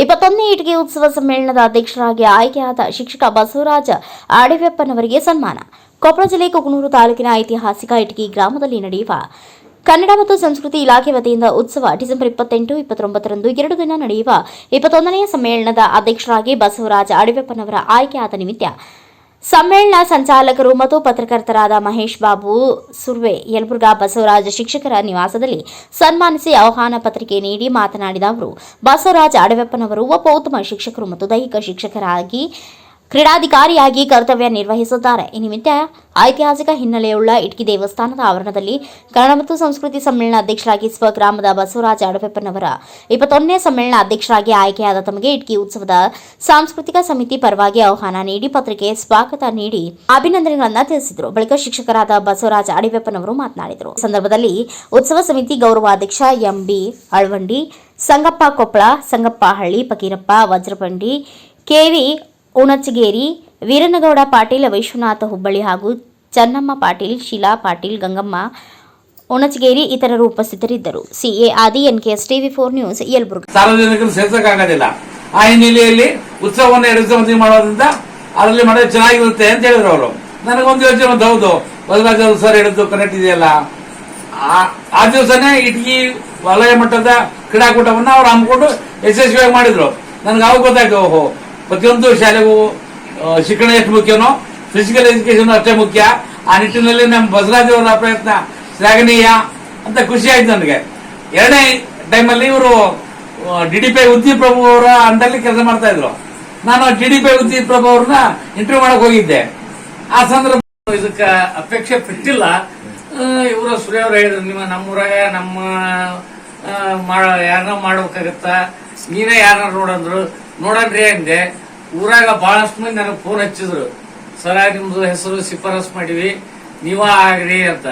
ಇಪ್ಪತ್ತೊಂದನೇ ಇಟಿಗೆ ಉತ್ಸವ ಸಮ್ಮೇಳನದ ಅಧ್ಯಕ್ಷರಾಗಿ ಆಯ್ಕೆಯಾದ ಶಿಕ್ಷಕ ಬಸವರಾಜ ಆಡಿವೆಪ್ಪನವರಿಗೆ ಸನ್ಮಾನ. ಕೊಪ್ಪಳ ಜಿಲ್ಲೆ ಕುಕನೂರು ತಾಲೂಕಿನ ಐತಿಹಾಸಿಕ ಇಟಗಿ ಗ್ರಾಮದಲ್ಲಿ ನಡೆಯುವ ಕನ್ನಡ ಮತ್ತು ಸಂಸ್ಕೃತಿ ಇಲಾಖೆ ವತಿಯಿಂದ ಉತ್ಸವ ಡಿಸೆಂಬರ್ ಇಪ್ಪತ್ತೆಂಟು, ಇಪ್ಪತ್ತೊಂಬತ್ತರಂದು ಎರಡು ದಿನ ನಡೆಯುವ ಇಪ್ಪತ್ತೊಂದನೆಯ ಸಮ್ಮೇಳನದ ಅಧ್ಯಕ್ಷರಾಗಿ ಬಸವರಾಜ ಅಡಿವೆಪ್ಪನವರ ಆಯ್ಕೆಯಾದ ನಿಮಿತ್ತ ಸಮ್ಮೇಳನ ಸಂಚಾಲಕರು ಮತ್ತು ಪತ್ರಕರ್ತರಾದ ಮಹೇಶ್ ಬಾಬು ಸುರ್ವೆ, ಯಲಬುರ್ಗಾ ಬಸವರಾಜ ಶಿಕ್ಷಕರ ನಿವಾಸದಲ್ಲಿ ಸನ್ಮಾನಿಸಿ ಆಹ್ವಾನ ಪತ್ರಿಕೆ ನೀಡಿ ಮಾತನಾಡಿದ ಅವರು, ಬಸವರಾಜ ಅಡವೆಪ್ಪನವರು ಒಬ್ಬ ಉತ್ತಮ ಶಿಕ್ಷಕರು ಮತ್ತು ದೈಹಿಕ ಶಿಕ್ಷಕರಾಗಿ ಕ್ರೀಡಾಧಿಕಾರಿಯಾಗಿ ಕರ್ತವ್ಯ ನಿರ್ವಹಿಸುತ್ತಾರೆ. ಈ ನಿಮಿತ್ತ ಐತಿಹಾಸಿಕ ಹಿನ್ನೆಲೆಯುಳ್ಳ ಇಟ್ಕಿ ದೇವಸ್ಥಾನದ ಆವರಣದಲ್ಲಿ ಕನ್ನಡ ಮತ್ತು ಸಂಸ್ಕೃತಿ ಸಮ್ಮೇಳನ ಅಧ್ಯಕ್ಷರಾಗಿ ಸ್ವಗ್ರಾಮದ ಬಸವರಾಜ ಅಡವೆಪ್ಪನವರ ಇಪ್ಪತ್ತೊಂದನೇ ಸಮ್ಮೇಳನ ಅಧ್ಯಕ್ಷರಾಗಿ ಆಯ್ಕೆಯಾದ ತಮಗೆ ಇಟ್ಕಿ ಉತ್ಸವದ ಸಾಂಸ್ಕೃತಿಕ ಸಮಿತಿ ಪರವಾಗಿ ಆಹ್ವಾನ ನೀಡಿ ಪತ್ರಿಕೆ ಸ್ವಾಗತ ನೀಡಿ ಅಭಿನಂದನೆಗಳನ್ನು ತಿಳಿಸಿದರು. ಬಳಿಕ ಶಿಕ್ಷಕರಾದ ಬಸವರಾಜ ಅಡಿಪೆಪ್ಪನವರು ಮಾತನಾಡಿದರು. ಸಂದರ್ಭದಲ್ಲಿ ಉತ್ಸವ ಸಮಿತಿ ಗೌರವಾಧ್ಯಕ್ಷ ಎಂಬಿ ಅಳ್ವಂಡಿ, ಸಂಗಪ್ಪ ಕೊಪ್ಪಳ, ಸಂಗಪ್ಪ ಹಳ್ಳಿ, ಫಕೀರಪ್ಪ ವಜ್ರಬಂಡಿ ಕೆವಿ ಉಣಚಗೇರಿ ವೀರನಗೌಡ ಪಾಟೀಲ್, ವಿಶ್ವನಾಥ ಹುಬ್ಬಳ್ಳಿ ಹಾಗೂ ಚನ್ನಮ್ಮ ಪಾಟೀಲ್, ಶೀಲಾ ಪಾಟೀಲ್, ಗಂಗಮ್ಮ ಉಣಚಗೇರಿ ಇತರರು ಉಪಸ್ಥಿತರಿದ್ದರು. CA Adi, NKS TV four news, Yelburga. ಸಾರ್ವಜನಿಕರು ಸೇರ್ಸಕ್ಕಾಗೋದಿಲ್ಲ ಆ ಹಿನ್ನೆಲೆಯಲ್ಲಿ ಉತ್ಸವವನ್ನು ಎರಡು ದಿವಸ ಮಾಡೋದ್ರಿಂದ ಅದರಲ್ಲಿ ಮಾಡೋದು ಚೆನ್ನಾಗಿರುತ್ತೆ ಅಂತ ಹೇಳಿದ್ರು ಅವರು. ನನಗೊಂದು ಯೋಚನೆ ಒಂದು ಹೌದು, ಬಸವರಾಜ ಸರ್ ಹೇಳಿದ್ದು ಕನೆಕ್ಟ್ ಇದೆಯಲ್ಲ. ಆ ದಿವಸನೇ ಇಟ್ಗಿ ವಲಯ ಮಟ್ಟದ ಕ್ರೀಡಾಕೂಟವನ್ನು ಅವ್ರು ಹಮ್ಮಿಕೊಂಡು ಯಶಸ್ವಿಯಾಗಿ ಮಾಡಿದ್ರು. ನನಗೆ ಅವಾಗ ಗೊತ್ತಾಯ್ತು, ಓಹೋ ಪ್ರತಿಯೊಂದು ಶಾಲೆಗೂ ಶಿಕ್ಷಣ ಎಷ್ಟು ಮುಖ್ಯನೋ ಫಿಸಿಕಲ್ ಎಜುಕೇಶನ್ ಅಷ್ಟೇ ಮುಖ್ಯ. ಆ ನಿಟ್ಟಿನಲ್ಲಿ ನಮ್ಮ ಬಸವರಾಜ್ ಅವರ ಪ್ರಯತ್ನ ಶ್ಲಾಘನೀಯ ಅಂತ ಖುಷಿ ಆಯ್ತು ನನಗೆ. ಎರಡನೇ ಟೈಮಲ್ಲಿ ಇವರು D D P Uddi Prabhu ಅವರ ಅಂಡಲ್ಲಿ ಕೆಲಸ ಮಾಡ್ತಾ ಇದ್ರು. ನಾನು D D P Uddi Prabhu ಅವ್ರನ್ನ ಇಂಟರ್ವ್ಯೂ ಮಾಡಕ್ ಹೋಗಿದ್ದೆ. ಆ ಸಂದರ್ಭ ಇದಕ್ಕೆ ಅಪೇಕ್ಷೆ ಪಟ್ಟಿಲ್ಲ. ಇವರು ಸುರೇ ಅವ್ರು ಹೇಳಿದ್ರು, ನಿಮ್ಮ ನಮ್ಮೂರಾಗ ನಮ್ಮ ಯಾರನ್ನ ಮಾಡ್ಬೇಕಾಗತ್ತ? ನೀನೇ ಯಾರನ್ನ ನೋಡಂದ್ರು? ನೋಡನ್ರಿ ಅಂದೆ. ಊರಾಗ ಬಹಳಷ್ಟು ಮಂದಿ ನನಗೆ ಫೋನ್ ಹಚ್ಚಿದ್ರು. ಸರ, ನಿಮ್ದು ಹೆಸರು ಶಿಫಾರಸ್ ಮಾಡಿವಿ. ನೀವ ಆಗ್ರಿ ಅಂತ.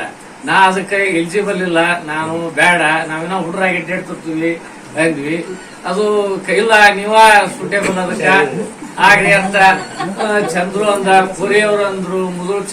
ನಾ ಅದಕ್ಕೆ ಎಲಿಜಿಬಲ್ ಇಲ್ಲ. ನಾನು ಬೇಡ. ನಾವೇನೋ ಹುಡ್ರಾಗಿ ಅಡ್ಡಾಡ್ತಿರ್ತೀವಿ ಅಂದ್ವಿ. ಅದು ಇಲ್ಲ, ನೀವ ಸೂಟೇಬಲ್ ಅದಕ್ಕ. ಆಗ್ರಿ ಅಂತ ಚಂದ್ರು ಅಂದ ಪುರಿಯವ್ರು ಅಂದ್ರು ಮುದುಳು